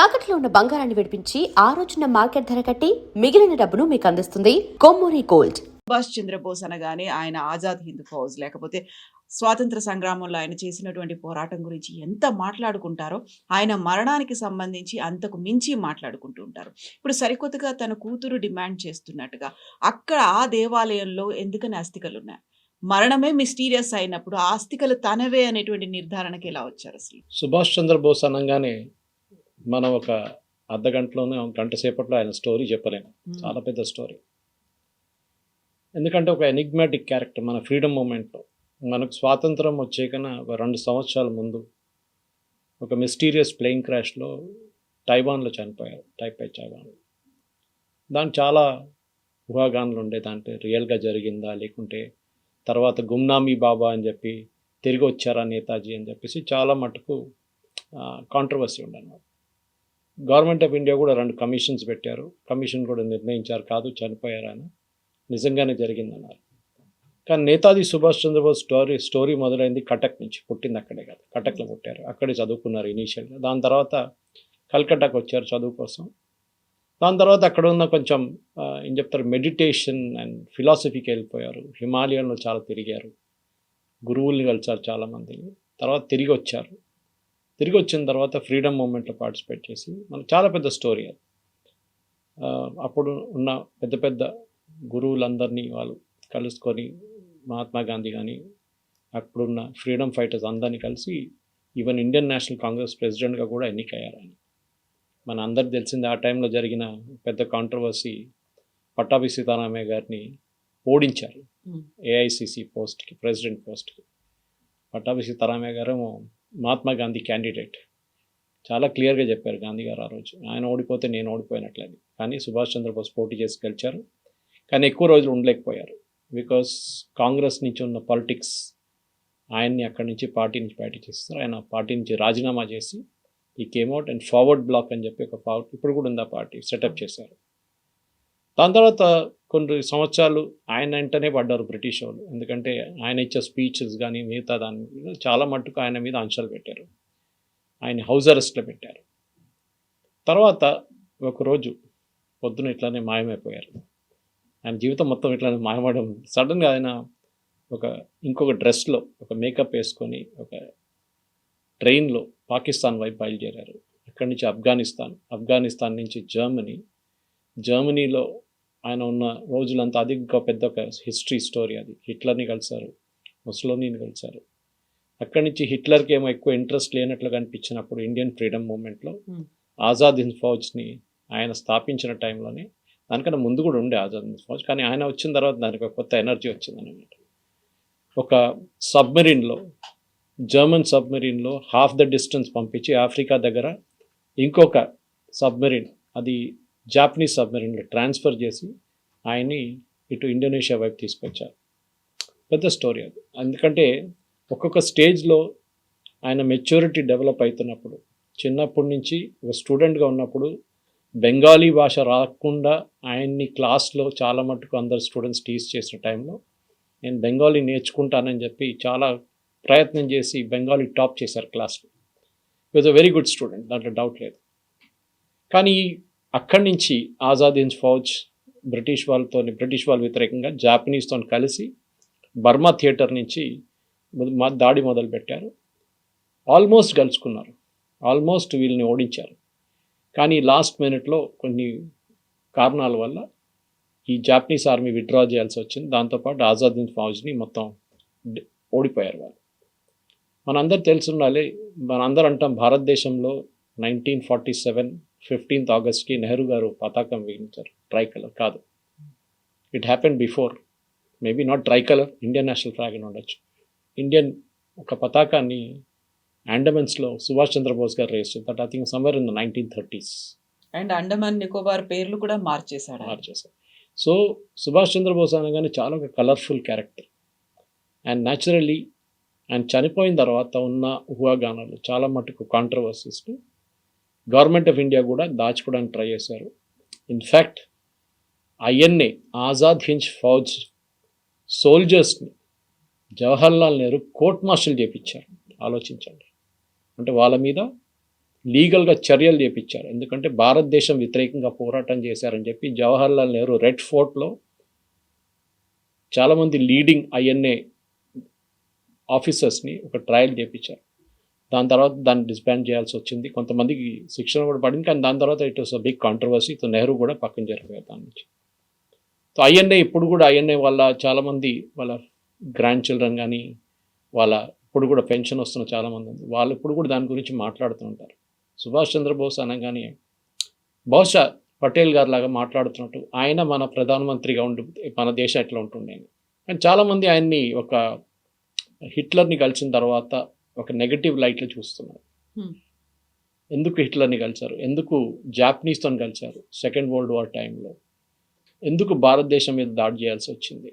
తాకట్లో ఉన్న బంగారాన్ని విడిపించి ఆ రోజున మార్కెట్ ధర కట్టి మిగిలిన డబ్బును మీకు అందిస్తుంది కొమ్మూరి గోల్డ్. సుభాష్ చంద్రబోస్ అనగానే ఆయన ఆజాద్ హింద్ ఫౌజ్. లేకపోతే స్వాతంత్ర సంగ్రామంలో ఆయన చేసినటువంటి పోరాటం గురించి ఎంత మాట్లాడుకుంటారో ఆయన మరణానికి సంబంధించి అంతకు మించి మాట్లాడుకుంటూ ఉంటారు. ఇప్పుడు సరికొత్తగా తన కూతురు డిమాండ్ చేస్తున్నట్టుగా అక్కడ ఆ దేవాలయంలో ఎందుకని అస్థికలు ఉన్నాయి? మరణమే మిస్టీరియస్ అయినప్పుడు ఆ అస్థికలు తనవే అనేటువంటి నిర్ధారణకి ఎలా వచ్చారు అసలు? సుభాష్ చంద్రబోస్ అనగానే మనం ఒక అర్ధ గంటలోనే ఒక గంట సేపట్లో ఆయన స్టోరీ చెప్పలేము చాలా పెద్ద స్టోరీ. ఎందుకంటే ఒక ఎనిగ్మాటిక్ క్యారెక్టర్ మన ఫ్రీడమ్ మూమెంట్లో. మనకు స్వాతంత్రం వచ్చేకన ఒక రెండు సంవత్సరాల ముందు ఒక మిస్టీరియస్ ప్లేయింగ్ క్రాష్లో తైవాన్లో చనిపోయారు. టైపై తైవాన్ దానికి చాలా ఊహాగానాలు ఉండే దాంట్లో రియల్గా జరిగిందా లేకుంటే తర్వాత గుమ్నామీ బాబా అని చెప్పి తిరిగి వచ్చారా నేతాజీ అని చెప్పేసి చాలా మటుకు కాంట్రవర్సీ ఉండనమాట గవర్నమెంట్ ఆఫ్ ఇండియా కూడా రెండు కమిషన్స్ పెట్టారు. కమిషన్ కూడా నిర్ణయించారు కాదు చనిపోయారని నిజంగానే జరిగిందన్నారు. కానీ నేతాజీ సుభాష్ చంద్రబోస్ స్టోరీ స్టోరీ మొదలైంది కటక్ నుంచి పుట్టింది అక్కడే కాదు. కటక్లో పుట్టారు. అక్కడే చదువుకున్నారు ఇనీషియల్గా దాని తర్వాత కల్కటాకు వచ్చారు చదువు కోసం. దాని తర్వాత అక్కడ ఉన్న కొంచెం ఏం చెప్తారు మెడిటేషన్ అండ్ ఫిలాసఫీకి వెళ్ళిపోయారు. హిమాలయంలో చాలా తిరిగారు. గురువుల్ని కలిసారు చాలామందిని తర్వాత తిరిగి వచ్చారు. తిరిగి వచ్చిన తర్వాత ఫ్రీడమ్ మూమెంట్లో పార్టిసిపేట్ చేసి మనకు చాలా పెద్ద స్టోరీ అది. అప్పుడు ఉన్న పెద్ద పెద్ద గురువులందరినీ వాళ్ళు కలుసుకొని మహాత్మా గాంధీ కానీ అప్పుడున్న ఫ్రీడమ్ ఫైటర్స్ అందరినీ కలిసి ఈవెన్ ఇండియన్ నేషనల్ కాంగ్రెస్ ప్రెసిడెంట్గా కూడా ఎన్నికయ్యారు ఆయన. మన అందరికి తెలిసింది ఆ టైంలో జరిగిన పెద్ద కాంట్రవర్సీ పట్టాభి సీతారామయ్య గారిని ఓడించారు. ఏఐసిసి పోస్ట్కి ప్రెసిడెంట్ పోస్ట్కి. పట్టాభి సీతారామయ్య గారు మహాత్మా గాంధీ క్యాండిడేట్ చాలా క్లియర్గా చెప్పారు గాంధీ గారు ఆ రోజు. ఆయన ఓడిపోతే నేను ఓడిపోయినట్లని. కానీ సుభాష్ చంద్రబోస్ పోటీ చేసి గెలిచారు. కానీ ఎక్కువ రోజులు ఉండలేకపోయారు. బికాస్ కాంగ్రెస్ నుంచి ఉన్న పాలిటిక్స్ ఆయన్ని అక్కడి నుంచి పార్టీ నుంచి బయట చేస్తారు ఆయన పార్టీ నుంచి రాజీనామా చేసి ఈ కేమ్అవుట్ అండ్ ఫార్వర్డ్ బ్లాక్ అని చెప్పి ఒక ఇప్పుడు కూడా ఉంది ఆ పార్టీ సెటప్ చేశారు. దాని తర్వాత కొన్ని సంవత్సరాలు ఆయన వెంటనే పడ్డారు బ్రిటిష్ వాళ్ళు. ఎందుకంటే ఆయన ఇచ్చే స్పీచెస్ కానీ మిగతా దాని చాలా మట్టుకు ఆయన మీద అంశాలు పెట్టారు. ఆయన హౌస్ అరెస్ట్లో పెట్టారు. తర్వాత ఒకరోజు పొద్దున ఇట్లానే మాయమైపోయారు. ఆయన జీవితం మొత్తం ఇట్లానే మాయమవడం సడన్గా ఆయన ఒక ఇంకొక డ్రెస్లో ఒక మేకప్ వేసుకొని ఒక ట్రైన్లో పాకిస్తాన్ వైపు బయలుదేరారు. అక్కడి నుంచి ఆఫ్ఘనిస్తాన్ ఆఫ్ఘనిస్తాన్ నుంచి జర్మనీ. జర్మనీలో ఆయన ఉన్న రోజులంతా అది ఇంకా పెద్ద ఒక హిస్టరీ స్టోరీ అది. హిట్లర్ని కలిశారు. ముసలోనీని కలిశారు. అక్కడి నుంచి హిట్లర్కి ఏమో ఎక్కువ ఇంట్రెస్ట్ లేనట్లు కనిపించినప్పుడు ఇండియన్ ఫ్రీడమ్ మూమెంట్లో. ఆజాద్ హింద్ ఫౌజ్ని ఆయన స్థాపించిన టైంలోనే దానికన్నా ముందు కూడా ఉండే ఆజాద్ హింద్ ఫౌజ్. కానీ ఆయన వచ్చిన తర్వాత దానికి ఒక కొత్త ఎనర్జీ వచ్చిందన్నమాట. ఒక సబ్మెరీన్లో జర్మన్ సబ్మెరీన్లో హాఫ్ ద డిస్టెన్స్ పంపించి ఆఫ్రికా దగ్గర ఇంకొక సబ్మెరీన్ అది జాపనీస్ సబ్మెరీన్లో ట్రాన్స్ఫర్ చేసి ఆయన్ని ఇటు ఇండోనేషియా వైపు తీసుకొచ్చారు. పెద్ద స్టోరీ అది. ఎందుకంటే ఒక్కొక్క స్టేజ్లో ఆయన మెచ్యూరిటీ డెవలప్ అవుతున్నప్పుడు చిన్నప్పటి నుంచి ఒక స్టూడెంట్గా ఉన్నప్పుడు బెంగాలీ భాష రాకుండా ఆయన్ని క్లాస్లో చాలా మటుకు అందరు స్టూడెంట్స్ టీచ్ చేసిన టైంలో నేను బెంగాలీ నేర్చుకుంటానని చెప్పి చాలా ప్రయత్నం చేసి బెంగాలీ టాప్ చేశారు క్లాస్లో was a very good student దాంట్లో డౌట్ లేదు. కానీ అక్కడి నుంచి ఆజాద్ ఫౌజ్ బ్రిటిష్ వాళ్ళతో బ్రిటిష్ వాళ్ళు వ్యతిరేకంగా జాపనీస్తో కలిసి బర్మా థియేటర్ నుంచి దాడి మొదలుపెట్టారు. ఆల్మోస్ట్ గెలుచుకున్నారు. ఆల్మోస్ట్ వీళ్ళని ఓడించారు. కానీ లాస్ట్ మినిట్లో కొన్ని కారణాల వల్ల ఈ జాపనీస్ ఆర్మీ విత్డ్రా చేయాల్సి వచ్చింది. దాంతోపాటు ఆజాద్ ఫౌజ్ని మొత్తం ఓడిపోయారు వాళ్ళు. మనందరు తెలిసి మనందరూ అంటాం భారతదేశంలో నైన్టీన్ ఫార్టీ సెవెన్ ఫిఫ్టీన్త్ ఆగస్ట్కి నెహ్రూ గారు పతాకం వేయించారు ట్రై కలర్ కాదు. It happen before maybe not tricolour Indian national flag అని ఉండొచ్చు. ఇండియన్ ఒక పతాకాన్ని అండమన్స్లో సుభాష్ చంద్రబోస్ గారు raise that I think somewhere in the nineteen thirties and Andaman Nicobar పేర్లు కూడా మార్చేశాడు ఆయన. మార్చేశారు. సో సుభాష్ చంద్రబోస్ అనగానే చాలా ఒక కలర్ఫుల్ క్యారెక్టర్ అండ్ న్యాచురల్లీ ఆయన చనిపోయిన తర్వాత ఉన్న ఊహాగానాలు చాలా మటుకు కాంట్రవర్సీస్ గవర్నమెంట్ ఆఫ్ ఇండియా కూడా దాచుకోవడానికి ట్రై చేశారు. In fact INA Azad Hind Fauj సోల్జర్స్ని Jawaharlal Nehru court martial చేపించారు. ఆలోచించండి. అంటే వాళ్ళ మీద లీగల్గా చర్యలు చేపించారు. ఎందుకంటే భారతదేశం వ్యతిరేకంగా పోరాటం చేశారని చెప్పి జవహర్లాల్ నెహ్రూ రెడ్ ఫోర్ట్లో చాలామంది లీడింగ్ ఐఎన్ఏ ఆఫీసర్స్ని ఒక ట్రయల్ చేపించారు. దాని తర్వాత దాన్ని డిస్బ్యాండ్ చేయాల్సి వచ్చింది. కొంతమందికి శిక్షణ కూడా పడింది కానీ దాని తర్వాత it was a big controversy తో నెహ్రూ కూడా పక్కన జరిపోయారు దాని నుంచి. సో ఐఎన్ఏ ఇప్పుడు కూడా ఐఎన్ఏ వాళ్ళ చాలామంది వాళ్ళ గ్రాండ్ చిల్డ్రన్ కానీ వాళ్ళ ఇప్పుడు కూడా పెన్షన్ వస్తున్న చాలామంది ఉంది వాళ్ళు ఇప్పుడు కూడా దాని గురించి మాట్లాడుతుంటారు సుభాష్ చంద్రబోస్ అనగానే బహుశా పటేల్ గారు లాగా మాట్లాడుతున్నట్టు ఆయన మన ప్రధానమంత్రిగా ఉండి మన దేశం ఎట్లా ఉంటుండే కానీ చాలామంది ఆయన్ని ఒక హిట్లర్ని కలిసిన తర్వాత ఒక నెగటివ్ లైట్లో చూస్తున్నారు Hmm. ఎందుకు హిట్లర్ని కలిశారు? ఎందుకు జాపనీస్తో కలిశారు? సెకండ్ వరల్డ్ వార్ టైంలో ఎందుకు భారతదేశం మీద దాడి చేయాల్సి వచ్చింది?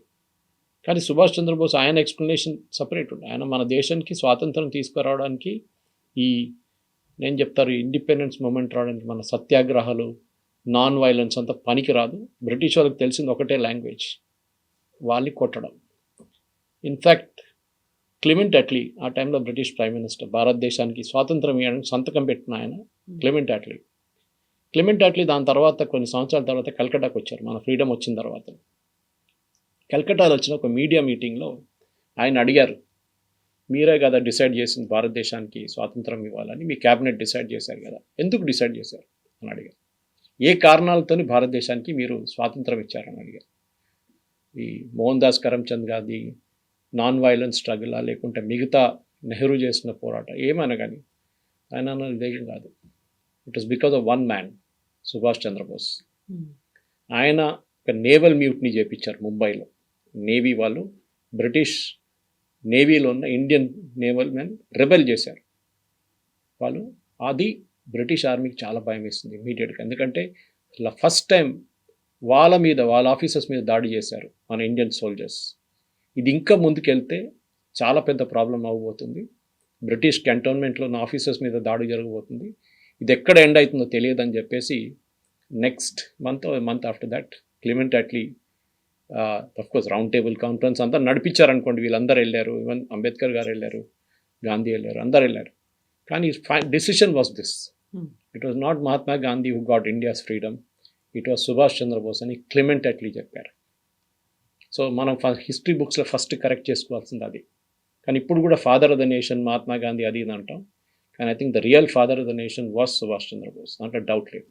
కానీ సుభాష్ చంద్రబోస్ ఆయన ఎక్స్ప్లెనేషన్ సపరేట్ ఉంది ఆయన మన దేశానికి స్వాతంత్రం తీసుకురావడానికి ఈ నేను చెప్తారు ఇండిపెండెన్స్ మూమెంట్ రావడానికి మన సత్యాగ్రహాలు నాన్ వైలెన్స్ అంతా పనికి రాదు బ్రిటిష్ వాళ్ళకి తెలిసింది ఒకటే లాంగ్వేజ్ వాళ్ళని కొట్టడం. ఇన్ఫ్యాక్ట్ క్లిమెంట్ అట్లీ ఆ టైంలో బ్రిటిష్ ప్రైమ్ మినిస్టర్ భారతదేశానికి స్వాతంత్రం ఇవ్వడానికి సంతకం పెట్టిన ఆయన క్లిమెంట్ అట్లీ. క్లిమెంట్ అట్లీ దాని తర్వాత కొన్ని సంవత్సరాల తర్వాత కల్కటాకు వచ్చారు. మన ఫ్రీడమ్ వచ్చిన తర్వాత. కల్కటాలో వచ్చిన ఒక మీడియా మీటింగ్లో ఆయన అడిగారు మీరే కదా డిసైడ్ చేసింది భారతదేశానికి స్వాతంత్రం ఇవ్వాలని? మీ క్యాబినెట్ డిసైడ్ చేశారు కదా. ఎందుకు డిసైడ్ చేశారు? అని అడిగారు. ఏ కారణాలతోని భారతదేశానికి మీరు స్వాతంత్రం ఇచ్చారని అడిగారు. ఈ మోహన్ దాస్ కరమ్చంద్ గాంధీ నాన్ వైలెన్స్ స్ట్రగులా లేకుంటే మిగతా నెహ్రూ చేసిన పోరాటం ఏమైనా కానీ ఆయన అన్న ఇదేం కాదు. It was because of one man Subhash Chandra Bose. ఆయన ఒక నేవల్ మ్యూట్ని చేపించారు ముంబైలో. నేవీ వాళ్ళు బ్రిటిష్ నేవీలో ఉన్న ఇండియన్ నేవల్ మెన్ రెబెల్ చేశారు. వాళ్ళు అది బ్రిటిష్ ఆర్మీకి చాలా భయం వేస్తుంది ఇమీడియట్గా ఎందుకంటే ఫస్ట్ టైం వాళ్ళ మీద వాళ్ళ ఆఫీసర్స్ మీద దాడి చేశారు మన ఇండియన్ సోల్జర్స్. ఇది ఇంకా ముందుకెళ్తే చాలా పెద్ద ప్రాబ్లం అవ్వబోతుంది. బ్రిటిష్ కంటోన్మెంట్లో ఉన్న ఆఫీసర్స్ మీద దాడి జరగబోతుంది. ఇది ఎక్కడ ఎండ్ అవుతుందో తెలియదని చెప్పేసి next month month after that Clement Attlee course round table conference అంతా నడిపించారనుకోండి. వీళ్ళందరూ వెళ్ళారు. ఈవెన్ అంబేద్కర్ గారు వెళ్ళారు. గాంధీ వెళ్ళారు. అందరు వెళ్ళారు. కానీ decision was this. It was not Mahatma Gandhi who got India's freedom it was Subhash Chandra Bose అని క్లిమెంట్ అట్లీ చెప్పారు. సో మనం హిస్టరీ బుక్స్లో ఫస్ట్ కరెక్ట్ చేసుకోవాల్సింది అది. కానీ ఇప్పుడు కూడా father of the nation Mahatma Gandhi అది ఇది అంటాం. కానీ I think the real father of the nation was Subhash Chandra Bose దాంట్లో డౌట్ లేదు.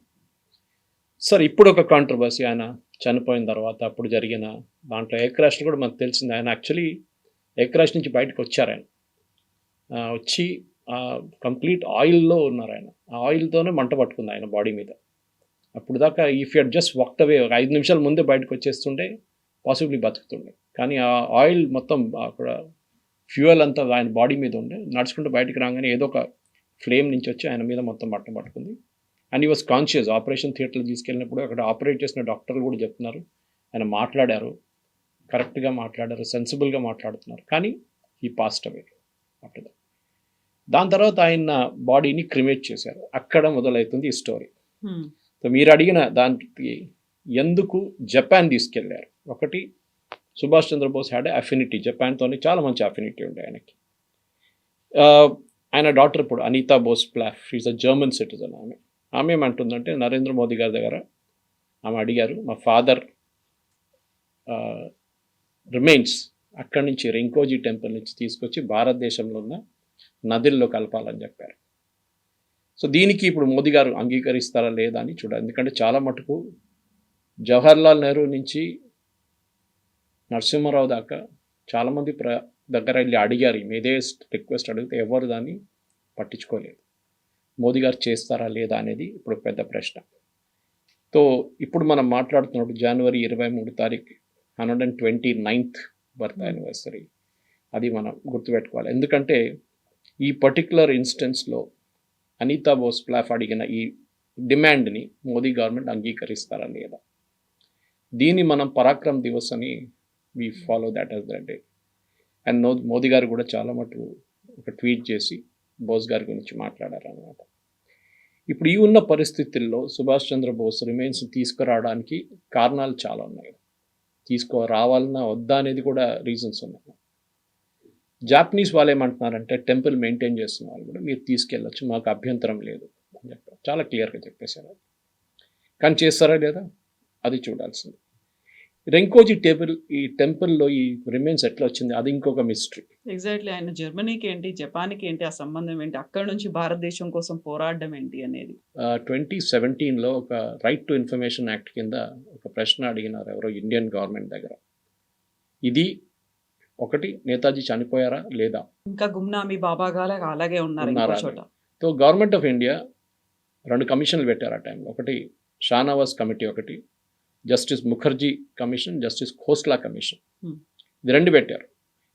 సార్ ఇప్పుడు ఒక కాంట్రవర్సీ ఆయన చనిపోయిన తర్వాత అప్పుడు జరిగిన దాంట్లో ఏక్రాష్లో కూడా మనకు తెలిసింది. ఆయన యాక్చువల్లీ ఏక్రాష్ నుంచి బయటకు వచ్చారు ఆయన. వచ్చి కంప్లీట్ ఆయిల్లో ఉన్నారు ఆయన. ఆ ఆయిల్తోనే మంట పట్టుకుంది ఆయన బాడీ మీద. అప్పుడు దాకా if you just walked away ఒక ఐదు నిమిషాల ముందే బయటకు వచ్చేస్తుంటే పాసిబ్లీ బతుకుతుండే. కానీ ఆ ఆయిల్ మొత్తం అక్కడ ఫ్యూయల్ అంతా ఆయన బాడీ మీద ఉండే. నడుచుకుంటూ బయటకు రాగానే ఏదో ఒక ఫ్లేమ్ నుంచి వచ్చి ఆయన మీద మొత్తం బట్ట పట్టుకుంది. అండ్ ఈ వాస్ కాన్షియస్. ఆపరేషన్ థియేటర్లో తీసుకెళ్ళినప్పుడు అక్కడ ఆపరేట్ చేసిన డాక్టర్లు కూడా చెప్తున్నారు. ఆయన మాట్లాడారు. కరెక్ట్గా మాట్లాడారు. సెన్సిబుల్గా మాట్లాడుతున్నారు. కానీ ఈ పాస్ట్ అవే దట్ దాని తర్వాత ఆయన బాడీని క్రిమేట్ చేశారు. అక్కడ మొదలవుతుంది ఈ స్టోరీ. సో మీరు అడిగిన దానికి ఎందుకు జపాన్ తీసుకెళ్ళారు? ఒకటి సుభాష్ చంద్రబోస్ హ్యాడ్ అఫినిటీ జపాన్తోని చాలా మంచి అఫినిటీ ఉండే ఆయనకి. ఆయన డాక్టర్ ఇప్పుడు అనితా బోస్ ప్లాఫ్ ఈజ్ అ జర్మన్ సిటిజన్ ఆమె. ఆమె ఏమంటుందంటే నరేంద్ర మోదీ గారి దగ్గర ఆమె అడిగారు మా ఫాదర్ రిమైన్స్ అక్కడి నుంచి రింకోజీ టెంపుల్ నుంచి తీసుకొచ్చి భారతదేశంలో ఉన్న నదుల్లో కలపాలని చెప్పారు. సో దీనికి ఇప్పుడు మోదీ గారు అంగీకరిస్తారా లేదా అని చూడాలి. ఎందుకంటే చాలా మటుకు జవహర్లాల్ నెహ్రూ నుంచి నరసింహారావు దాకా చాలామంది ప్ర దగ్గర వెళ్ళి అడిగారు మీదే రిక్వెస్ట్ అడిగితే ఎవరు దాన్ని పట్టించుకోలేదు? మోదీ గారు చేస్తారా లేదా అనేది ఇప్పుడు పెద్ద ప్రశ్న. సో ఇప్పుడు మనం మాట్లాడుతున్నప్పుడు జనవరి ఇరవై మూడు తారీఖు hundred and twenty ninth birth anniversary. అది మనం గుర్తుపెట్టుకోవాలి. ఎందుకంటే ఈ పర్టికులర్ ఇన్స్టెన్స్లో అనితా బోస్ ప్లాఫ్ అడిగిన ఈ డిమాండ్ని మోదీ గవర్నమెంట్ అంగీకరిస్తారా లేదా? దీన్ని మనం పరాక్రమ్ దివస్ అని we follow that as that day and no Modi గారు కూడా చాలా మటు ఒక ట్వీట్ చేసి బోస్ గారి గురించి మాట్లాడారు అనమాట ఇప్పుడు ఈ ఉన్న పరిస్థితుల్లో సుభాష్ చంద్ర బోస్ రిమైన్స్ తీసుకురావడానికి కారణాలు చాలా ఉన్నాయి. తీసుకో రావాలన్నా వద్దా అనేది కూడా రీజన్స్ ఉన్నాయి. జాపనీస్ వాళ్ళు ఏమంటున్నారంటే టెంపుల్ మెయింటైన్ చేస్తున్న వాళ్ళు కూడా మీరు తీసుకెళ్ళచ్చు మాకు అభ్యంతరం లేదు చాలా క్లియర్గా చెప్పేశారు. కానీ చేస్తారా లేదా? అది చూడాల్సింది. రెంకోజీ టేబుల్ ఈ టెంపుల్లో ఈ రిమైన్స్ ఎట్లా వచ్చింది? అది ఇంకొక మిస్టరీ ఎగ్జాక్ట్లీ ఆయన జర్మనీకి ఏంటి జపాన్కి ఏంటి ఆ సంబంధం ఏంటి అక్కడ నుంచి భారతదేశం కోసం పోరాడడం ఏంటి అనేది. ట్వంటీ సెవెంటీన్లో ఒక రైట్ టు ఇన్ఫర్మేషన్ యాక్ట్ కింద ఒక ప్రశ్న అడిగినారు ఎవరో ఇండియన్ గవర్నమెంట్ దగ్గర. ఇది ఒకటి నేతాజీ చనిపోయారా లేదా? ఇంకా గుమ్నామీ బాబా గాల అలాగే ఉన్నారు సో గవర్నమెంట్ ఆఫ్ ఇండియా రెండు కమిషన్లు పెట్టారు ఆ టైంలో. ఒకటి షానవాజ్ కమిటీ ఒకటి justice Mukherjee commission justice Khosla commission. Hmm. ఇది రెండు పెట్టారు.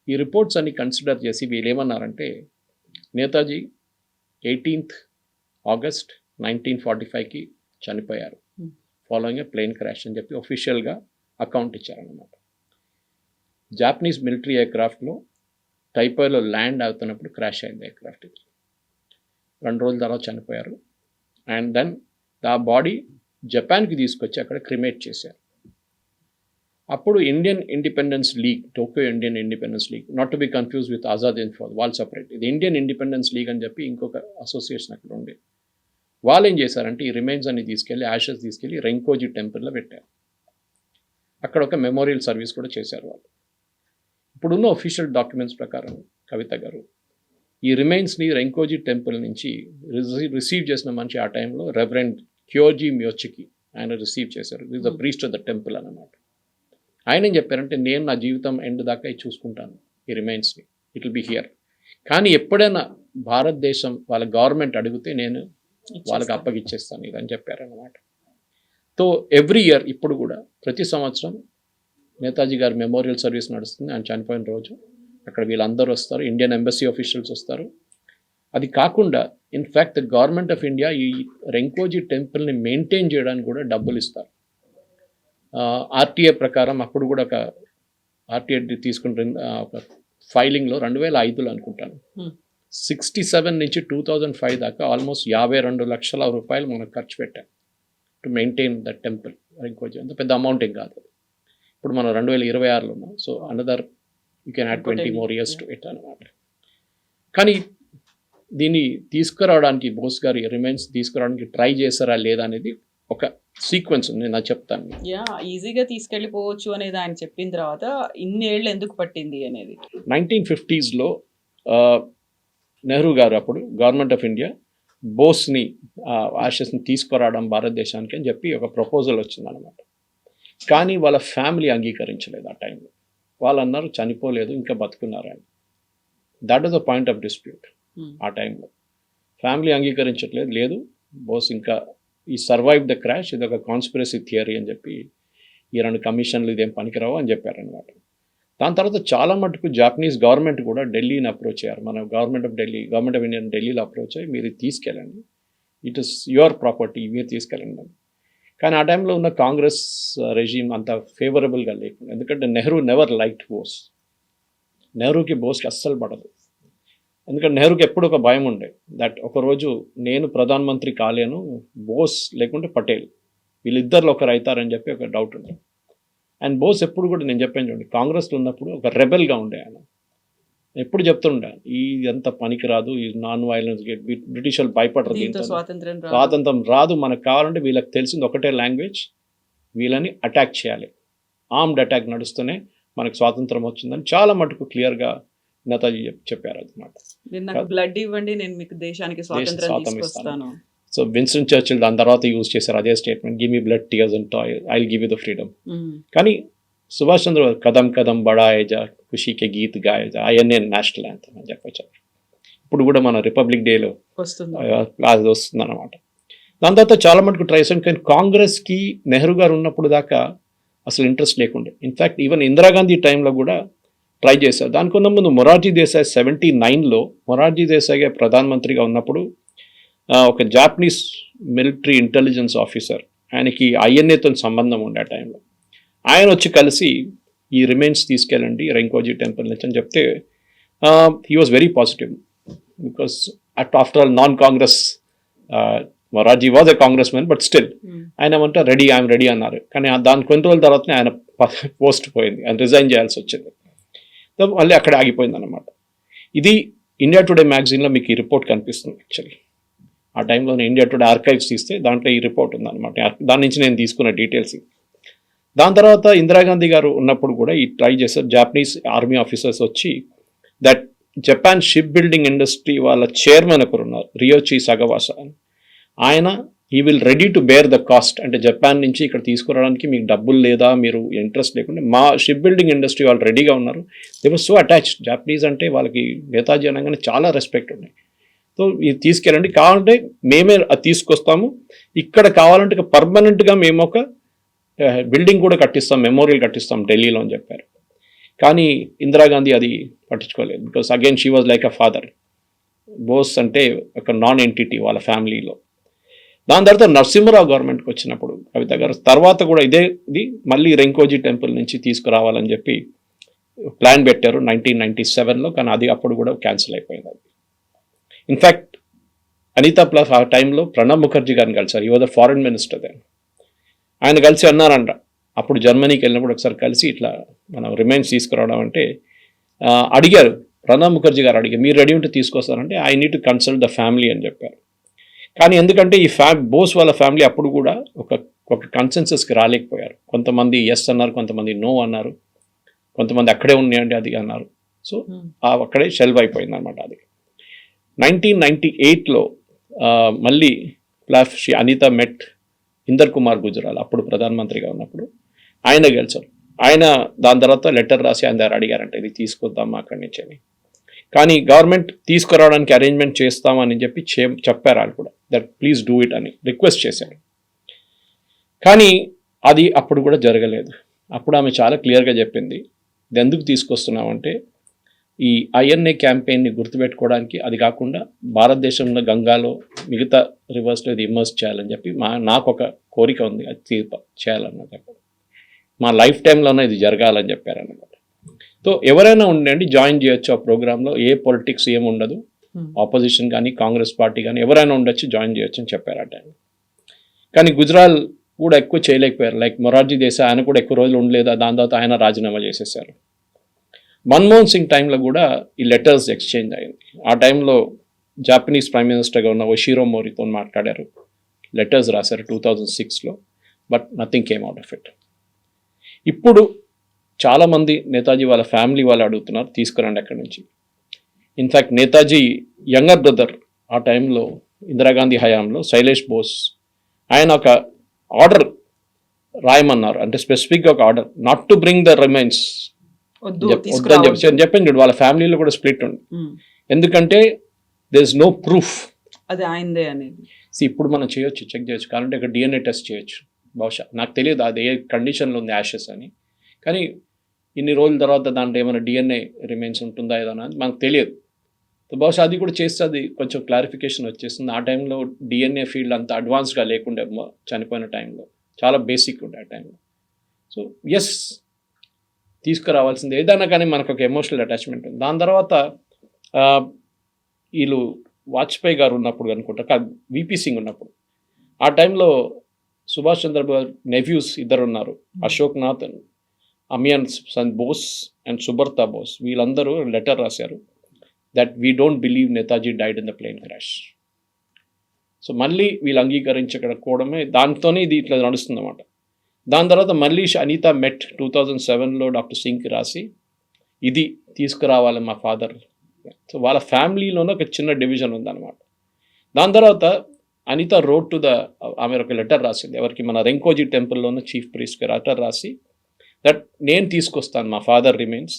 ఈ రిపోర్ట్స్ అన్ని కన్సిడర్ చేసి వీళ్ళు ఏమన్నారంటే Netaji eighteenth August nineteen forty ఫైవ్కి చనిపోయారు. Hmm. Following a plane crash అని చెప్పి ఒఫీషియల్గా అకౌంట్ ఇచ్చారన్నమాట. జాపనీస్ మిలిటరీ ఎయిర్క్రాఫ్ట్లో టైపర్లో ల్యాండ్ అవుతున్నప్పుడు క్రాష్ అయింది ఎయిర్క్రాఫ్ట్. ఇది రెండు రోజుల తర్వాత చనిపోయారు. అండ్ దెన్ ఆ బాడీ జపాన్కి తీసుకొచ్చి అక్కడ క్రిమేట్ చేశారు. అప్పుడు Indian Independence League Tokyo Indian Independence League not to be confuse with Azad Hind Fauj వాళ్ళు సపరేట్ ఇది ఇండియన్ ఇండిపెండెన్స్ లీగ్ అని చెప్పి ఇంకొక అసోసియేషన్ అక్కడ ఉండే. వాళ్ళు ఏం చేశారంటే ఈ రిమైన్స్ అన్ని తీసుకెళ్ళి యాషెస్ తీసుకెళ్ళి రెంకోజీ టెంపుల్లో పెట్టారు. అక్కడ ఒక మెమోరియల్ సర్వీస్ కూడా చేశారు వాళ్ళు. ఇప్పుడున్న ఒఫీషియల్ డాక్యుమెంట్స్ ప్రకారం కవిత గారు ఈ రిమైన్స్ని రెంకోజీ టెంపుల్ నుంచి రిసీవ్ చేసిన మనిషి ఆ టైంలో రెవరెండ్ క్యోజీ మ్యోచికి ఆయన రిసీవ్ చేశారు. Is the. Priest of the temple అన్నమాట. ఆయన ఏం చెప్పారంటే నేను నా జీవితం ఎండ్ దాకా ఇది చూసుకుంటాను. ఈ రిమైన్స్ని ఇట్ విల్ బి హియర్ కానీ ఎప్పుడైనా భారతదేశం వాళ్ళ గవర్నమెంట్ అడిగితే నేను వాళ్ళకి. అప్పగిచ్చేస్తాను. ఇది అని చెప్పారన్నమాట. సో ఎవ్రీ ఇయర్ ఇప్పుడు కూడా ప్రతి సంవత్సరం నేతాజీ గారి మెమోరియల్ సర్వీస్ నడుస్తుంది. ఆయన చనిపోయిన రోజు అక్కడ వీళ్ళందరూ వస్తారు. ఇండియన్ ఎంబసీ ఆఫీషియల్స్ వస్తారు. అది కాకుండా in fact the government of India ఈ రెంకోజీ టెంపుల్ని మెయింటైన్ చేయడానికి కూడా డబ్బులు ఇస్తారు. ఆర్టీఏ ప్రకారం అప్పుడు కూడా ఒక ఆర్టీఏ తీసుకుంటున్న ఒక ఫైలింగ్లో రెండు వేల ఐదులో అనుకుంటాను. Hmm. సిక్స్టీ సెవెన్ నుంచి టూ థౌజండ్ ఫైవ్ దాకా ఆల్మోస్ట్ యాభై రెండు లక్షల రూపాయలు మనం ఖర్చు పెట్టాం to maintain the temple Renkoji అంత పెద్ద అమౌంట్ ఏం కాదు. ఇప్పుడు మనం రెండు వేల ఇరవై ఆరులో ఉన్నాం. So another you can had twenty 10 more years. To it అనమాట కానీ దీన్ని తీసుకురావడానికి బోస్ గారి రిమైన్స్ తీసుకురావడానికి ట్రై చేస్తారా లేదా అనేది ఒక సీక్వెన్స్ ఉంది నేను అది చెప్తాను. యా ఈజీగా తీసుకెళ్ళిపోవచ్చు అనేది ఆయన చెప్పిన తర్వాత ఇన్ని ఏళ్ళు ఎందుకు పట్టింది అనేది. నైన్టీన్ ఫిఫ్టీస్లో నెహ్రూ గారు అప్పుడు గవర్నమెంట్ ఆఫ్ ఇండియా బోస్ని ఆషెస్ని తీసుకురావడం భారతదేశానికి అని చెప్పి ఒక ప్రపోజల్ వచ్చిందనమాట కానీ వాళ్ళ ఫ్యామిలీ అంగీకరించలేదు ఆ టైంలో వాళ్ళు అన్నారు చనిపోలేదు ఇంకా బతుకున్నారని. That is the point of dispute. Hmm. ఆ టైంలో. ఫ్యామిలీ అంగీకరించట్లేదు లేదు. బోస్ ఇంకా ఈ సర్వైవ్ ద క్రాష్ ఇది ఒక కాన్స్పిరసీ థియరీ అని చెప్పి ఈ రెండు కమిషన్లు ఇదేం పనికిరావు అని చెప్పారనమాట దాని తర్వాత చాలా మటుకు జాపనీస్ గవర్నమెంట్ కూడా ఢిల్లీని అప్రోచ్ అయ్యారు. మన government of Delhi government of India ఢిల్లీలో అప్రోచ్ అయ్యి మీరు తీసుకెళ్ళండి. ఇట్ ఇస్ యువర్ ప్రాపర్టీ మీరు తీసుకెళ్ళండి. కానీ ఆ టైంలో ఉన్న కాంగ్రెస్ రెజీమ్ అంత ఫేవరబుల్గా లేకుండా ఎందుకంటే నెహ్రూ నెవర్ లైక్ బోస్ నెహ్రూకి బోస్కి అస్సలు పడదు. ఎందుకంటే నెహ్రూకి ఎప్పుడు ఒక భయం ఉండే. దట్ ఒకరోజు నేను ప్రధానమంత్రి కాలేను బోస్ లేకుంటే పటేల్. వీళ్ళిద్దరిలో ఒకరు అవుతారని చెప్పి ఒక డౌట్ ఉండే. అండ్ బోస్ ఎప్పుడు కూడా నేను చెప్పాను చూడండి కాంగ్రెస్లో ఉన్నప్పుడు ఒక రెబెల్గా ఉండే ఆయన. ఎప్పుడు చెప్తుండే ఈ ఎంత పనికిరాదు ఈ నాన్ వైలెన్స్ బ్రిటిష్ వాళ్ళు భయపడరు. స్వాతంత్రం రాదు. మనకు కావాలంటే వీళ్ళకి తెలిసింది ఒకటే లాంగ్వేజ్ వీళ్ళని అటాక్ చేయాలి. ఆర్మ్డ్ అటాక్ నడుస్తూనే మనకు స్వాతంత్రం వచ్చిందని చాలా మటుకు క్లియర్గా నేతాజీ చెప్- చెప్పారు అనమాట బ్లడ్ ఇవ్వండి నేను మీకు దేశానికి స్వాతంత్రం తీసుకొస్తాను. సో విన్స్టన్ చర్చిల్ దాని తర్వాత యూజ్ చేశారు అదే statement give me blood tears and toy I give you the freedom. కానీ సుభాష్ చంద్ర కదం కదం బడాయే జా ఖుషీకే గీత్ గాయ జా అవన్నీ నేషనల్ యాంథమ్ అని చెప్పొచ్చు. ఇప్పుడు కూడా మన రిపబ్లిక్ డేలో వస్తుంది. అది వస్తుంది అనమాట దాని తర్వాత చాలా మటుకు ట్రై చేశాను కానీ కాంగ్రెస్కి నెహ్రూ గారు ఉన్నప్పుడు దాకా అసలు ఇంట్రెస్ట్ లేకుండే. ఇన్ఫ్యాక్ట్ ఈవెన్ ఇందిరాగాంధీ టైంలో కూడా ట్రై చేశారు. దానికన్నా ముందు మొరార్జీ దేశాయ్ సెవెంటీ నైన్లో మొరార్జీ దేశాయ్ ప్రధానమంత్రిగా ఉన్నప్పుడు ఒక జాపనీస్ మిలిటరీ ఇంటెలిజెన్స్ ఆఫీసర్ ఆయనకి ఐఎన్ఏతో సంబంధం ఉండే ఆ టైంలో. ఆయన వచ్చి కలిసి ఈ రిమైన్స్ తీసుకెళ్ళండి రెంకోజీ టెంపుల్ నుంచి అని చెప్తే he was very positive because at after all non Congress Morarji was a Congress man but still. ఆయన ఏమంటే రెడీ ఐఎమ్ రెడీ అన్నారు. కానీ దాని కొన్ని రోజుల తర్వాతనే ఆయన పోస్ట్ పోయింది. ఆయన రిజైన్ చేయాల్సి వచ్చింది. మళ్ళీ అక్కడ ఆగిపోయింది అనమాట ఇది ఇండియా టుడే మ్యాగజైన్లో మీకు ఈ రిపోర్ట్ కనిపిస్తుంది యాక్చువల్లీ ఆ టైంలో నేను ఇండియా టుడే ఆర్కైవ్స్ తీస్తే దాంట్లో ఈ రిపోర్ట్ ఉందన్నమాట. దాని నుంచి నేను తీసుకున్న డీటెయిల్స్ దాని తర్వాత ఇందిరాగాంధీ గారు ఉన్నప్పుడు కూడా ఈ ట్రై చేశారు. జాపనీస్ ఆర్మీ ఆఫీసర్స్ వచ్చి that Japan ship building industry వాళ్ళ చైర్మన్ ఒకరు ఉన్నారు రియోచి సగవాస అని. ఆయన ఈ will ready to bear the cost అంటే జపాన్ నుంచి ఇక్కడ తీసుకురావడానికి మీకు డబ్బులు లేదా మీరు ఇంట్రెస్ట్ లేకుండా మా షిప్ బిల్డింగ్ ఇండస్ట్రీ వాళ్ళు రెడీగా ఉన్నారు. They was so attach Japanese అంటే వాళ్ళకి నేతాజీ అనగానే చాలా రెస్పెక్ట్ ఉన్నాయి సో ఇది తీసుకెళ్ళండి. కావాలంటే మేమే అది తీసుకొస్తాము. ఇక్కడ కావాలంటే పర్మనెంట్గా మేము ఒక బిల్డింగ్ కూడా కట్టిస్తాం. మెమోరియల్ కట్టిస్తాం ఢిల్లీలో అని చెప్పారు. కానీ ఇందిరాగాంధీ అది పట్టించుకోలేదు. Because again she was like a father Bose అంటే ఒక నాన్ ఎంటిటీ వాళ్ళ ఫ్యామిలీలో దాని తర్వాత నరసింహరావు గవర్నమెంట్కి వచ్చినప్పుడు కవిత గారు తర్వాత కూడా ఇదే ఇది మళ్ళీ రెంకోజీ టెంపుల్ నుంచి తీసుకురావాలని చెప్పి ప్లాన్ పెట్టారు నైన్టీన్ నైన్టీ సెవెన్లో కానీ అది అప్పుడు కూడా క్యాన్సిల్ అయిపోయింది. అది ఇన్ఫ్యాక్ట్ అనిత ప్లస్ ఆ టైంలో ప్రణబ్ ముఖర్జీ గారిని కలిసారు ఈ ద ఫారెన్ మినిస్టర్ దెన్ ఆయన కలిసి అన్నారంట. అప్పుడు జర్మనీకి వెళ్ళినప్పుడు ఒకసారి కలిసి ఇట్లా మనం రిమైన్స్ తీసుకురావడం అంటే అడిగారు. ప్రణబ్ ముఖర్జీ గారు అడిగారు మీరు రెడీ ఉంటే తీసుకొస్తారంటే I need to consult the family అని చెప్పారు. కానీ ఎందుకంటే ఈ ఫ్యా బోస్ వాళ్ళ ఫ్యామిలీ అప్పుడు కూడా ఒక ఒక కన్సెన్సస్కి రాలేకపోయారు. కొంతమంది ఎస్ అన్నారు కొంతమంది నో అన్నారు. కొంతమంది అక్కడే ఉన్నాయండి అది అన్నారు. సో ఆ అక్కడే షెల్వ్ అయిపోయింది అనమాట అది నైన్టీన్ నైన్టీ ఎయిట్లో మళ్ళీ ప్లాఫ్ శ్రీ అనిత మెట్ ఇందర్ కుమార్ గుజరాల్ అప్పుడు ప్రధానమంత్రిగా ఉన్నప్పుడు. ఆయన గెలిచారు. ఆయన దాని తర్వాత లెటర్ రాసి ఆయన దగ్గర అడిగారంట ఇది తీసుకొద్దామా అక్కడి నుంచి అని. కానీ గవర్నమెంట్ తీసుకురావడానికి అరేంజ్మెంట్ చేస్తామని చెప్పి చే- చెప్పారు వాళ్ళు కూడా. దట్ ప్లీజ్ డూ ఇట్ అని రిక్వెస్ట్ చేశారు. కానీ అది అప్పుడు కూడా జరగలేదు. అప్పుడు ఆమె చాలా క్లియర్గా చెప్పింది. ఇది ఎందుకు తీసుకొస్తున్నామంటే ఈ ఐఎన్ఏ క్యాంపెయిన్ని గుర్తుపెట్టుకోవడానికి అది కాకుండా భారతదేశంలో గంగాలో మిగతా రివర్స్లో ఇది ఇమర్స్ చేయాలని చెప్పి మా నాకు ఒక కోరిక ఉంది అది తీర్ప చేయాలన్నది. మా లైఫ్ టైంలోనే ఇది జరగాలని చెప్పారన్నమాట. సో ఎవరైనా ఉండండి జాయిన్ చేయొచ్చు ఆ ప్రోగ్రాంలో. ఏ పొలిటిక్స్ ఏమి ఉండదు. ఆపోజిషన్ కానీ కాంగ్రెస్ పార్టీ కానీ ఎవరైనా ఉండొచ్చు జాయిన్ చేయొచ్చు అని చెప్పారు ఆ టైం కానీ గుజరాల్ కూడా ఎక్కువ చేయలేకపోయారు. లైక్ మొరార్జీ దేశాయ్ ఆయన కూడా ఎక్కువ రోజులు ఉండలేదు? దాని తర్వాత ఆయన రాజీనామా చేసేసారు. మన్మోహన్ సింగ్ టైంలో కూడా ఈ లెటర్స్ ఎక్స్చేంజ్ అయింది. ఆ టైంలో జాపనీస్ ప్రైమ్ మినిస్టర్గా ఉన్న ఒషీరో మోరీతో మాట్లాడారు. లెటర్స్ రాశారు టూ థౌజండ్ సిక్స్లో but nothing came out of it. ఇప్పుడు చాలామంది నేతాజీ వాళ్ళ ఫ్యామిలీ వాళ్ళు అడుగుతున్నారు తీసుకురండి అక్కడి నుంచి. ఇన్ఫ్యాక్ట్ నేతాజీ యంగర్ బ్రదర్ ఆ టైంలో ఇందిరాగాంధీ హయాంలో శైలేష్ బోస్ ఆయన ఒక ఆర్డర్ రాయమన్నారు. అంటే స్పెసిఫిక్గా ఒక order not to bring the remains వద్దని చెప్పి చెప్పాను చూడు వాళ్ళ ఫ్యామిలీలో కూడా స్ప్లిట్ ఉంది. ఎందుకంటే దేర్ ఇస్ నో ప్రూఫ్ అది ఆయనదే అనేది. ఇప్పుడు మనం చేయొచ్చు చెక్ చేయొచ్చు. కావాలంటే ఇక్కడ డిఎన్ఏ టెస్ట్ చేయొచ్చు. బహుశా నాకు తెలియదు అది ఏ కండిషన్లో ఉంది యాషెస్ అని. కానీ ఇన్ని రోజుల తర్వాత దాంట్లో ఏమైనా డిఎన్ఏ రిమైన్స్ ఉంటుందా ఏదైనా మనకు తెలియదు. సో బహుశా అది కూడా చేస్తే అది కొంచెం క్లారిఫికేషన్ వచ్చేస్తుంది. ఆ టైంలో డిఎన్ఏ ఫీల్డ్ అంత అడ్వాన్స్గా లేకుండే చనిపోయిన టైంలో. చాలా బేసిక్ ఉండే ఆ టైంలో. సో ఎస్ తీసుకురావాల్సింది. ఏదైనా కానీ మనకు ఒక ఎమోషనల్ అటాచ్మెంట్ ఉంది. దాని తర్వాత వీళ్ళు వాజ్పేయి గారు ఉన్నప్పుడు అనుకుంటా విపి సింగ్ ఉన్నప్పుడు. ఆ టైంలో సుభాష్ చంద్రబోస్ నెఫ్యూస్ ఇద్దరు ఉన్నారు. అశోక్ నాథ్ అమియాన్ సన్ బోస్ అండ్ సుబర్తా బోస్ వీళ్ళందరూ లెటర్ రాశారు that we don't believe Netaji died in the plane crash so మళ్ళీ వీళ్ళు అంగీకరించకపోవడమే దాంతోనే ఇది ఇట్లా నడుస్తుందన్నమాట. దాని తర్వాత మళ్ళీ అనిత మెట్ టూ థౌజండ్ సెవెన్లో డాక్టర్ సింగ్కి రాసి ఇది తీసుకురావాలి మా ఫాదర్. సో వాళ్ళ ఫ్యామిలీలోనే ఒక చిన్న డివిజన్ ఉందన్నమాట. దాని తర్వాత అనిత రోడ్ టు ద ఆమె ఒక లెటర్ రాసింది. ఎవరికి మన రెంకోజీ టెంపుల్లోనే చీఫ్ ప్రీస్ట్కి లెటర్ రాసి దట్ నేను తీసుకొస్తాను మా ఫాదర్ రిమైన్స్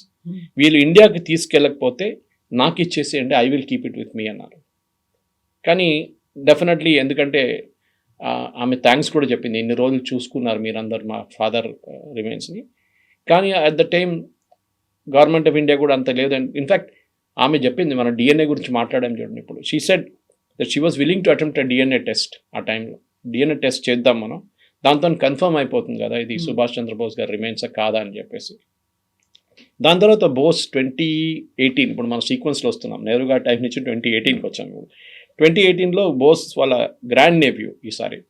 వీళ్ళు ఇండియాకి తీసుకెళ్ళకపోతే నాకు ఇచ్చేసేయండి I will keep it with me అన్నారు. కానీ డెఫినెట్లీ ఎందుకంటే ఆమె థ్యాంక్స్ కూడా చెప్పింది ఇన్ని రోజులు చూసుకున్నారు మీరందరు మా ఫాదర్ రిమైన్స్ని కానీ at the time government of India కూడా అంత లేదు ఇన్ఫ్యాక్ట్ ఆమె చెప్పింది మనం డిఎన్ఏ గురించి మాట్లాడాం చూడండి ఇప్పుడు. She said that she was willing to attempt a DNA test ఆ టైంలో డిఎన్ఏ టెస్ట్ చేద్దాం మనం. దాంతో కన్ఫర్మ్ అయిపోతుంది కదా ఇది Hmm. సుభాష్ చంద్రబోస్ గారు రిమైన్స్ కాదా అని చెప్పేసి. దాని తర్వాత బోస్ ట్వంటీ ఎయిటీన్ ఇప్పుడు మనం సీక్వెన్స్లో వస్తున్నాం. నెహ్రూ గారి టైం నుంచి ట్వంటీ ఎయిటీన్కి వచ్చాం ఇప్పుడు ట్వంటీ ఎయిటీన్లో బోస్ వాళ్ళ గ్రాండ్ నేవ్యూ ఈసారి.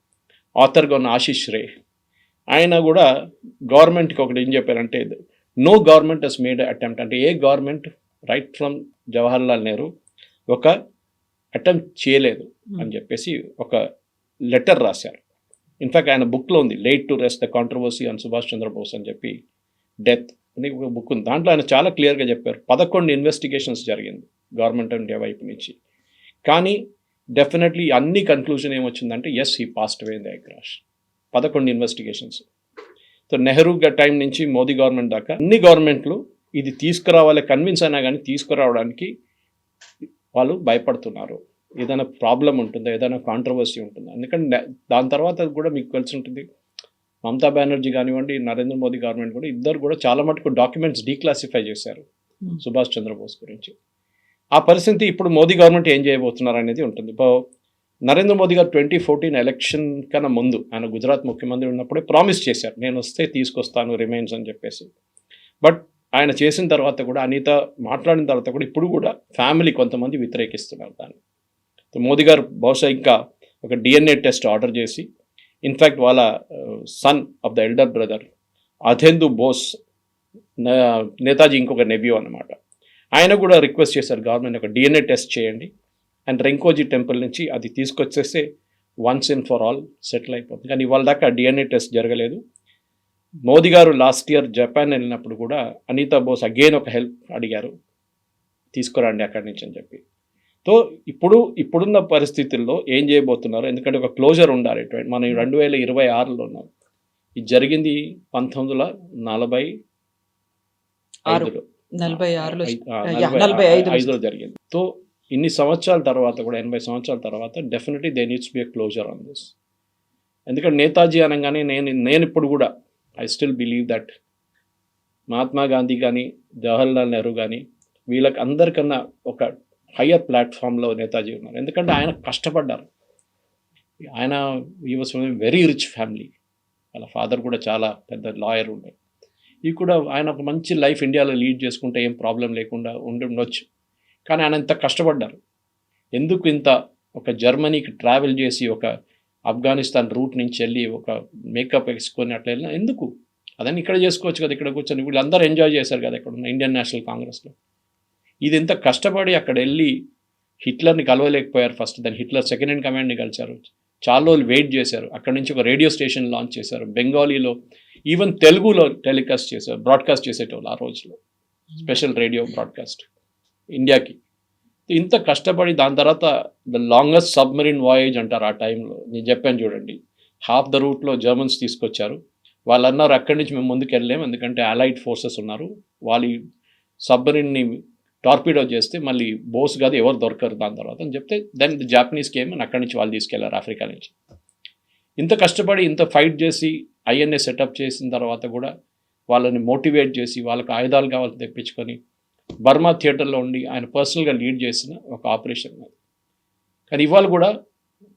ఆథర్గా ఉన్న ఆశిష్ రే. ఆయన కూడా గవర్నమెంట్కి ఒకటి ఏం చెప్పారంటే no government has made attempt అంటే ఏ government? Right from Jawaharlal Nehru ఒక అటెంప్ట్ చేయలేదు అని చెప్పేసి ఒక లెటర్ రాశారు. ఇన్ఫాక్ట్ ఆయన బుక్లో ఉంది laid to rest the controversy and Subhash Chandrabose అని చెప్పి డెత్ అని ఒక బుక్ ఉంది. దాంట్లో ఆయన చాలా క్లియర్గా చెప్పారు పదకొండు ఇన్వెస్టిగేషన్స్ జరిగింది గవర్నమెంట్ ఇండియా వైపు నుంచి. కానీ డెఫినెట్లీ అన్ని conclusion ఏమొచ్చిందంటే yes he passed away in the crash పదకొండు ఇన్వెస్టిగేషన్స్ సో నెహ్రూ గ- టైం నుంచి మోదీ గవర్నమెంట్ దాకా అన్ని గవర్నమెంట్లు ఇది తీసుకురావాలి కన్విన్స్ అయినా కానీ తీసుకురావడానికి వాళ్ళు భయపడుతున్నారు. ఏదైనా ప్రాబ్లం ఉంటుందా? ఏదైనా కాంట్రవర్సీ ఉంటుందా? ఎందుకంటే దాని తర్వాత కూడా మీకు తెలిసి ఉంటుంది. మమతా బెనర్జీ కానివ్వండి నరేంద్ర మోదీ గవర్నమెంట్ కూడా ఇద్దరు కూడా చాలా మటుకు డాక్యుమెంట్స్ డీక్లాసిఫై చేశారు Hmm. సుభాష్ చంద్రబోస్ గురించి. ఆ పరిస్థితి ఇప్పుడు మోదీ గవర్నమెంట్ ఏం చేయబోతున్నారు అనేది ఉంటుంది. ఇప్పుడు నరేంద్ర మోదీ గారు ట్వంటీ ఫోర్టీన్ ఎలక్షన్ కన్నా ముందు ఆయన గుజరాత్ ముఖ్యమంత్రి ఉన్నప్పుడే ప్రామిస్ చేశారు నేను వస్తే తీసుకొస్తాను రిమైన్స్ అని చెప్పేసి. బట్ ఆయన చేసిన తర్వాత కూడా అనిత మాట్లాడిన తర్వాత కూడా ఇప్పుడు కూడా ఫ్యామిలీ కొంతమంది వ్యతిరేకిస్తున్నారు దాన్ని. మోదీ గారు బహుశా ఇంకా ఒక డిఎన్ఏ టెస్ట్ ఆర్డర్ చేసి ఇన్ఫ్యాక్ట్ వాళ్ళ son of the elder brother Ardhendu Bose Netaji ఇంకొక నెవ్యూ అన్నమాట. ఆయన కూడా రిక్వెస్ట్ చేశారు గవర్నమెంట్ ఒక డిఎన్ఏ టెస్ట్ చేయండి. అండ్ రెంకోజీ టెంపుల్ నుంచి అది తీసుకొచ్చేస్తే once in for all settle అయిపోతుంది. కానీ ఇవాళ దాకా డిఎన్ఏ టెస్ట్ జరగలేదు. మోదీ గారు లాస్ట్ ఇయర్ జపాన్ వెళ్ళినప్పుడు కూడా అనితా బోస్ అగైన్ ఒక హెల్ప్ అడిగారు తీసుకురండి అక్కడి నుంచి అని చెప్పి. సో ఇప్పుడు ఇప్పుడున్న పరిస్థితుల్లో ఏం చేయబోతున్నారు? ఎందుకంటే ఒక క్లోజర్ ఉండాలి మనం ఈ రెండు వేల ఇరవై ఆరులో ఉన్నాం ఇది జరిగింది పంతొమ్మిది వందల నలభై ఆరులో. ఐదులో జరిగింది. సో ఇన్ని సంవత్సరాల తర్వాత కూడా ఎనభై సంవత్సరాల తర్వాత definitely they needs be a closer on this ఎందుకంటే నేతాజీ అనగానే నేను నేను ఇప్పుడు కూడా I still believe that Mahatma Gandhi కానీ జవహర్లాల్ నెహ్రూ కానీ వీళ్ళకి అందరికన్నా ఒక హయ్యర్ ప్లాట్ఫామ్లో నేతాజీ ఉన్నారు. ఎందుకంటే ఆయన కష్టపడ్డారు. ఆయన ఈ వాజ్ వెరీ రిచ్ ఫ్యామిలీ వాళ్ళ ఫాదర్ కూడా చాలా పెద్ద లాయర్ ఉండే. ఇవి కూడా ఆయన ఒక మంచి లైఫ్ ఇండియాలో లీడ్ చేసుకుంటే ఏం ప్రాబ్లం లేకుండా ఉండి ఉండొచ్చు. కానీ ఆయన ఇంత కష్టపడ్డారు. ఎందుకు ఇంత ఒక జర్మనీకి ట్రావెల్ చేసి ఒక ఆఫ్ఘనిస్తాన్ రూట్ నుంచి వెళ్ళి ఒక మేకప్ వేసుకొని అట్లా వెళ్ళినా ఎందుకు? అదని ఇక్కడ చేసుకోవచ్చు కదా ఇక్కడ కూర్చొని. వీళ్ళందరూ ఎంజాయ్ చేశారు కదా ఇక్కడ ఉన్న ఇండియన్ నేషనల్ కాంగ్రెస్లో ఇది ఎంత కష్టపడి అక్కడ వెళ్ళి హిట్లర్ని కలవలేకపోయారు ఫస్ట్ దాని హిట్లర్ సెకండ్ హ్యాండ్ కమాండ్ని కలిశారు. చాలా రోజులు వెయిట్ చేశారు. అక్కడ నుంచి ఒక రేడియో స్టేషన్ లాంచ్ చేశారు. బెంగాలీలో ఈవెన్ తెలుగులో టెలికాస్ట్ చేశారు బ్రాడ్కాస్ట్ చేసేటోళ్ళు ఆ రోజులో స్పెషల్ రేడియో బ్రాడ్కాస్ట్ ఇండియాకి. ఇంత కష్టపడి దాని తర్వాత ద లాంగెస్ట్ సబ్మరీన్ వాయేజ్ అంటారు ఆ టైంలో. నేను చెప్పాను చూడండి. హాఫ్ ద రూట్లో జర్మన్స్ తీసుకొచ్చారు. వాళ్ళు అన్నారు అక్కడి నుంచి మేము ముందుకు వెళ్ళలేము ఎందుకంటే అలైడ్ ఫోర్సెస్ ఉన్నారు. వాళ్ళ సబ్మరీన్ని టార్పిడో చేస్తే మళ్ళీ బోస్ కాదు ఎవరు దొరకరు దాని తర్వాత అని చెప్తే దెన్ ది జాపనీస్ కేమ్ అని అక్కడి నుంచి వాళ్ళు తీసుకెళ్ళారు ఆఫ్రికా నుంచి. ఇంత కష్టపడి ఇంత ఫైట్ చేసి ఐఎన్ఏ సెటప్ చేసిన తర్వాత కూడా వాళ్ళని మోటివేట్ చేసి వాళ్ళకి ఆయుధాలు కావాలి తెప్పించుకొని బర్మా థియేటర్లో ఉండి ఆయన పర్సనల్గా లీడ్ చేసిన ఒక ఆపరేషన్ అది. కానీ ఇవాళ కూడా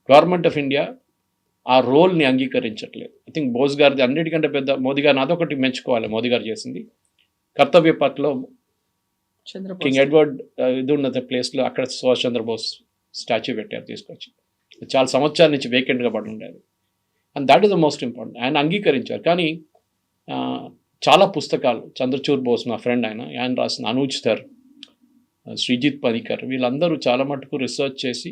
గవర్నమెంట్ ఆఫ్ ఇండియా ఆ రోల్ని అంగీకరించట్లేదు. ఐ థింక్ బోస్ గారిది అన్నిటికంటే పెద్ద మోదీ గారిని అదొకటి మెచ్చుకోవాలి మోదీ గారు చేసింది. కర్తవ్య పథలో కింగ్ ఎడ్వర్డ్ ఇది ఉన్నది ప్లేస్లో అక్కడ సుభాష్ చంద్రబోస్ స్టాచ్యూ పెట్టారు తీసుకొచ్చి. చాలా సంవత్సరాల నుంచి వేకెంట్గా పడి ఉండేది. And that is the most important ఆయన అంగీకరించారు. కానీ చాలా పుస్తకాలు చంద్రచూర్ బోస్ నా ఫ్రెండ్ ఆయన ఆయన రాసిన అనూజ్ థర్ శ్రీజిత్ పనికర్ వీళ్ళందరూ చాలా మటుకు రీసెర్చ్ చేసి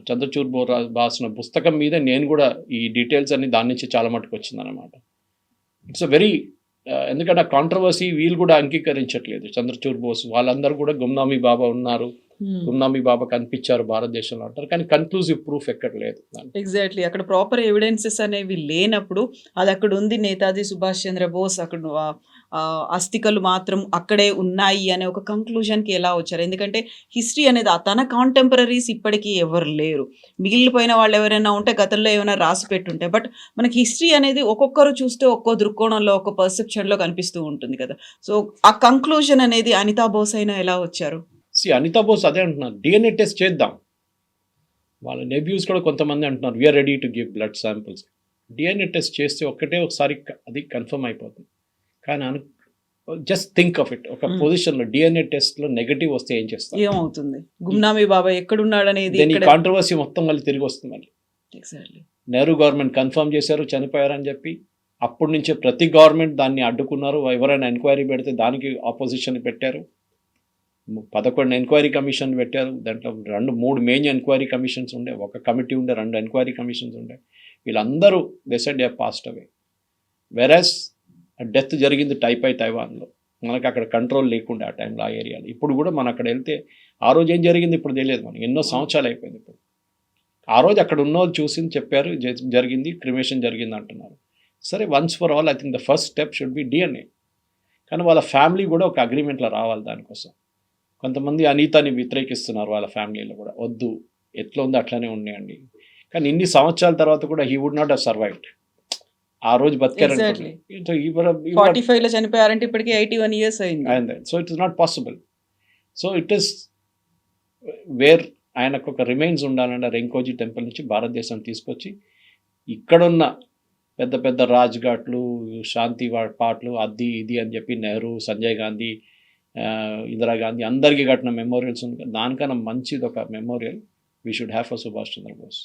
చంద్రచూర్ బో రా- రాసిన పుస్తకం మీద నేను కూడా ఈ డీటెయిల్స్ అన్ని దాని నుంచి చాలా మటుకు వచ్చిందనమాట ఇట్స్ అ వెరీ ఎందుకంటే ఆ కాంట్రవర్సీ వీళ్ళు కూడా అంగీకరించట్లేదు. చంద్రచూర్ బోస్ వాళ్ళందరూ కూడా గుమ్నామీ బాబా ఉన్నారు. గుమ్నామీ బాబా కనిపించారు భారతదేశంలో అంటారు. కానీ కన్క్లూజివ్ ప్రూఫ్ ఎక్కడ లేదు. ఎగ్జాక్ట్లీ అక్కడ ప్రాపర్ ఎవిడెన్సెస్ అనేవి లేనప్పుడు అది అక్కడ ఉంది నేతాజీ సుభాష్ చంద్ర బోస్ అక్కడ అస్థికలు మాత్రం అక్కడే ఉన్నాయి అనే ఒక కంక్లూజన్కి ఎలా వచ్చారు? ఎందుకంటే హిస్టరీ అనేది ఆ తన కాంటెంపరీస్ ఇప్పటికీ ఎవరు లేరు. మిగిలిపోయిన వాళ్ళు ఎవరైనా ఉంటే గతంలో ఏమైనా రాసి పెట్టుంటే బట్ మనకి హిస్టరీ అనేది ఒక్కొక్కరు చూస్తే ఒక్కో దృక్కోణంలో ఒక్కో పర్సెప్షన్లో కనిపిస్తూ ఉంటుంది కదా. సో ఆ కంక్లూజన్ అనేది అనితా బోస్ అయినా ఎలా వచ్చారు? సి అనితా బోస్ అదే అంటున్నారు. డిఎన్ఏ టెస్ట్ చేద్దాం. వాళ్ళ నెవ్యూస్ కూడా కొంతమంది అంటున్నారు. We are ready to give blood samples DNA test చేస్తే ఒక్కటే ఒకసారి అది కన్ఫర్మ్ అయిపోతుంది. కానీ అను జస్ట్ థింక్ ఆఫ్ ఇట్ ఒక Hmm. పొజిషన్లో డిఎన్ఏ టెస్ట్లో నెగటివ్ వస్తే ఏం చేస్తారు ఏమవుతుంది? గుమ్నామీ బాబా ఈ ఇక్కడ కాంట్రవర్సీ మొత్తం మళ్ళీ తిరిగి వస్తుంది మళ్ళీ. ఎగ్జాక్ట్లీ నెహ్రూ గవర్నమెంట్ కన్ఫర్మ్ చేశారు చనిపోయారని చెప్పి. అప్పటి నుంచే ప్రతి గవర్నమెంట్ దాన్ని అడ్డుకున్నారు. ఎవరైనా ఎంక్వైరీ పెడితే దానికి ఆపోజిషన్ పెట్టారు. పదకొండు ఎంక్వైరీ కమిషన్ పెట్టారు. దాంట్లో రెండు మూడు మెయిన్ ఎంక్వైరీ కమిషన్స్ ఉండే ఒక కమిటీ ఉండే రెండు ఎంక్వైరీ కమిషన్స్ ఉండే. వీళ్ళందరూ దెసెడ్ ఏ పాస్ట్ అవే వెరస్ డెత్ జరిగింది టైపై తైవాన్లో మనకు అక్కడ కంట్రోల్ లేకుండా ఆ టైంలో ఆ ఏరియాలో. ఇప్పుడు కూడా మనం అక్కడ వెళ్తే ఆ రోజు ఏం జరిగింది ఇప్పుడు తెలియదు మనకి. ఎన్నో సంవత్సరాలు అయిపోయింది ఇప్పుడు. ఆ రోజు అక్కడ ఉన్న వాళ్ళు చూసింది చెప్పారు జ- జరిగింది క్రిమేషన్ జరిగింది అంటున్నారు. సరే once for all I think the first step should be DNA కానీ వాళ్ళ ఫ్యామిలీ కూడా ఒక అగ్రిమెంట్లో రావాలి దానికోసం. కొంతమంది అనీతాని వ్యతిరేకిస్తున్నారు వాళ్ళ ఫ్యామిలీలో కూడా. వద్దు ఎట్లా ఉందో అట్లానే ఉన్నాయండి. కానీ ఇన్ని సంవత్సరాల తర్వాత కూడా హీ వుడ్ నాట్ హ్ సర్వైవ్డ్ ఆ రోజు. బతికారు చనిపోయారంటే ఇప్పటికి ఎయిటీ వన్ ఇయర్స్ అయింది so it is not possible so it is where ఆయనకు ఒక రిమైన్స్ ఉండాలంటే రెంకోజీ టెంపుల్ నుంచి భారతదేశం తీసుకొచ్చి ఇక్కడున్న పెద్ద పెద్ద రాజ్ఘాట్లు శాంతి పాటలు అది ఇది అని చెప్పి నెహ్రూ సంజయ్ గాంధీ ఇందిరాగాంధీ అందరికీ కట్టిన మెమోరియల్స్ ఉంది దానికన్నా మంచిది ఒక memorial we should have for Subhash Chandrabose